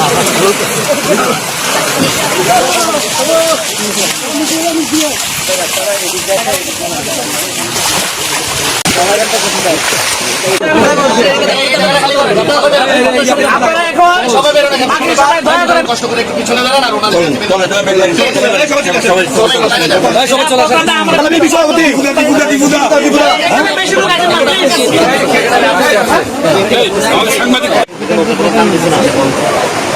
ওই ফোনওয়ালা ফোনওয়ালা কষ্ট করে একটু পিছনে দাঁড়ান আর ওনাদের সবাই চলে আসেন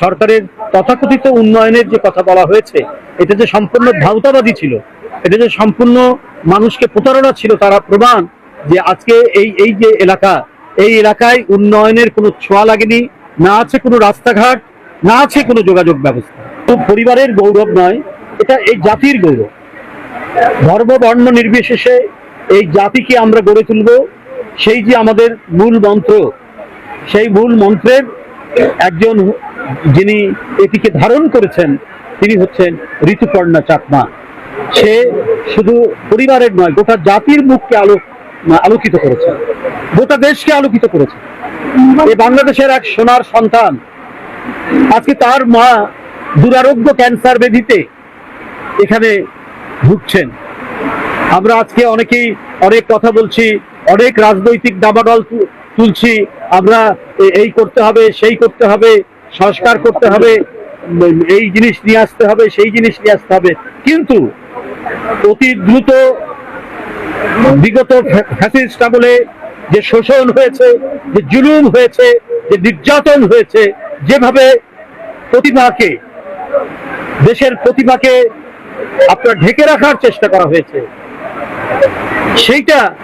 সরকারের তথাকথিত উন্নয়নের যে কথা বলা হয়েছে, এটা যে সম্পূর্ণ ভাউতাবাদী ছিল, এটা যে সম্পূর্ণ মানুষকে প্রতারণা ছিল, তারা প্রমাণ যে আজকে এই এই যে এলাকা, এই এলাকায় উন্নয়নের কোনো ছোঁয়া লাগেনি, না আছে কোনো রাস্তাঘাট, না আছে কোনো যোগাযোগ ব্যবস্থা। তো পরিবারের গৌরব নয়, এটা এই জাতির গৌরব। ধর্ম, বর্ণ নির্বিশেষে এই জাতিকে আমরা গড়ে তুলব, সেই যে আমাদের মূল মন্ত্র, সেই মূল মন্ত্রের একজন যিনি এটিকে ধারণ করেছেন, তিনি হচ্ছেন ঋতুপর্ণা চাকমা। সে শুধু পরিবারের নয়, গোটা জাতির মুখকে আলো আলোকিত করেছেন গোটা দেশকে আলোকিত করেছেন এই বাংলাদেশের এক সোনার সন্তান, আজকে তার মা দুরারোগ্য ক্যান্সার ব্যাধিতে এখানে ভুগছেন। আমরা আজকে অনেকেই অনেক কথা বলছি, অনেক রাজনৈতিক দাবানল তু- তুলছি। আমরা এই করতে হবে, সেই করতে হবে। সংস্কার করতে হবে, এই জিনিস নিয়ে আসতে হবে, সেই জিনিস নিয়ে আসতে হবে। কিন্তু অতি দ্রুত বিগত ফ্যা- ফ্যাসিস্ট আমলে যে শোষণ হয়েছে, যে জুলুম হয়েছে, যে নির্যাতন হয়েছে, যেভাবে প্রতিভাকে দেশের প্রতিভাকে আপনার ঢেকে রাখার চেষ্টা করা হয়েছে, সেইটা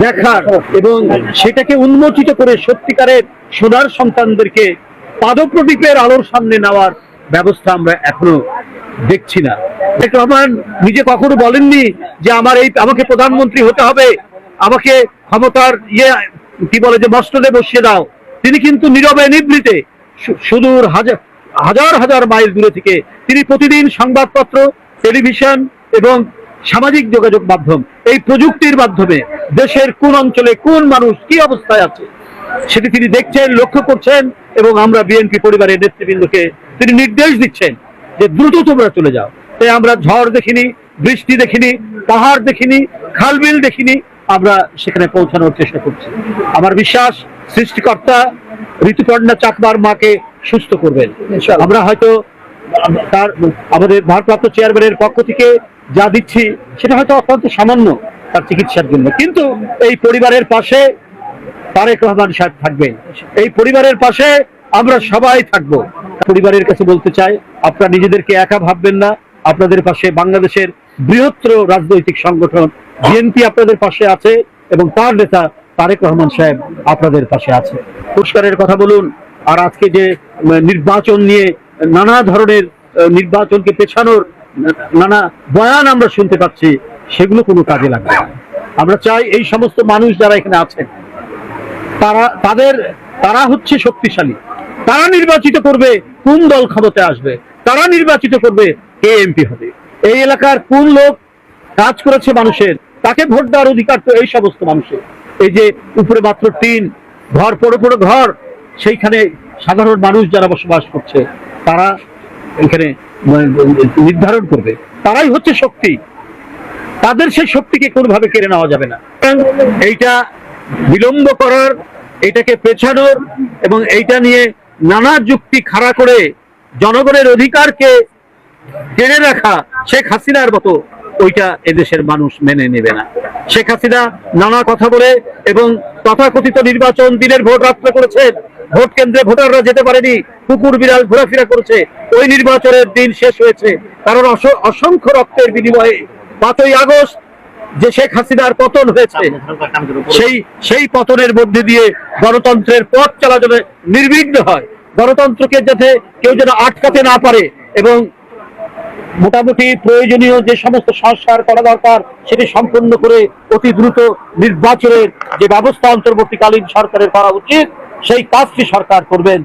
দেখার এবং সেটাকে উন্মোচিত করে সত্যিকারের সোনার সন্তানদেরকে পাদপ্রদীপের আলোর সামনে নেওয়ার ব্যবস্থা আমরা এখনও দেখছি না। শেখ রহমান নিজে কখনো বলেননি যে আমার এই, আমাকে প্রধানমন্ত্রী হতে হবে, আমাকে ক্ষমতার ইয়ে কি বলে যে মস্তদে বসিয়ে দাও। তিনি কিন্তু নীরবে নিবৃতে সুদূর হাজার হাজার হাজার মাইল দূরে থেকে তিনি প্রতিদিন সংবাদপত্র, টেলিভিশন এবং সামাজিক যোগাযোগ মাধ্যম এই প্রযুক্তির মাধ্যমে দেশের কোন অঞ্চলে কোন মানুষ কি অবস্থায় আছে সেটি তিনি দেখছেন, লক্ষ্য করছেন। এবং আমরা বিএনপি পরিবারের নেতৃবৃন্দকে তিনি নির্দেশ দিচ্ছেন যে দ্রুত তোমরা চলে যাও। তাই আমরা ঝড় দেখিনি বৃষ্টি দেখিনি পাহাড় দেখিনি খালবিল দেখিনি আমরা সেখানে পৌঁছানোর চেষ্টা করছি। আমার বিশ্বাস সৃষ্টিকর্তা ঋতুপর্ণা চাকমার মাকে সুস্থ করবেন। আমরা হয়তো তার আমাদের ভারপ্রাপ্ত চেয়ারম্যানের পক্ষ থেকে যা দিচ্ছি সেটা হয়তো অত্যন্ত সামান্য তার চিকিৎসার জন্য। কিন্তু এই পরিবারের পাশে তারেক রহমান সাহেব থাকবেন এই পরিবারের পাশে আমরা সবাই থাকব। পরিবারের কাছে বলতে চাই, আপনারা নিজেদেরকে একা ভাববেন না। আপনাদের পাশে বাংলাদেশের বৃহত্তর রাজনৈতিক সংগঠন বিএনপি আপনাদের পাশে আছে এবং তার নেতা তারেক রহমান সাহেব আপনাদের পাশে আছে। পুরস্কারের কথা বলুন, আর আজকে যে নির্বাচন নিয়ে নানা ধরনের নির্বাচনকে পেছানোর নানা বয়ান আমরা শুনতে পাচ্ছি, সেগুলো কোনো কাজে লাগবে আমরা চাই এই সমস্ত মানুষ যারা এখানে আছেন তারা, তাদের, তারা হচ্ছে শক্তিশালী। তারা নির্বাচিত করবে কোন দল ক্ষমতায় আসবে? তারা নির্বাচিত করবে কে এমপি হবে? এই এলাকার কোন লোক কাজ করেছে মানুষের? তাকে ভোট দেওয়ার অধিকার তো এই সমস্ত মানুষের। এই যে উপরে মাত্র টিন, ঘর, পড়ে পড়ে ঘর, সেইখানে সাধারণ মানুষ যারা বসবাস করছে, তারা এখানে নির্ধারণ করবে। তারাই হচ্ছে শক্তি। তাদের সেই শক্তিকে কোনোভাবে কেড়ে নেওয়া যাবে না। এইটা বিলম্ব করার, এটাকে পেছানোর এবং এইটা নিয়ে নানা যুক্তি খাড়া করে জনগণের অধিকারকে কেড়ে রাখা শেখ হাসিনার মতো, ওইটা এদেশের মানুষ মেনে নেবে না। শেখ হাসিনা নানা কথা বলে এবং তথাকথিত নির্বাচন দিনের ভোট রাত্রে করেছেন ভোট কেন্দ্রে ভোটাররা যেতে পারেনি, কুকুর বিড়াল ঘোরাফেরা করেছে, ওই নির্বাচনের দিন শেষ হয়েছে। কারণ অসংখ্য রক্তের বিনিময়ে পাঁচই আগস্ট যে শেখ হাসিনার পতন হয়েছে সেই সেই পতনের মধ্যে দিয়ে গণতন্ত্রের পথ চলা যাবে নির্বিঘ্ন হয়। গণতন্ত্রকে যাতে কেউ যেন আটকাতে না পারে এবং মোটামুটি প্রয়োজনীয় যে সমস্ত সংস্কার করা দরকার সেটি সম্পূর্ণ করে অতি দ্রুত নির্বাচনের যে ব্যবস্থা অন্তর্বর্তীকালীন সরকারের করা উচিত সেই কাজটি সরকার করবেন।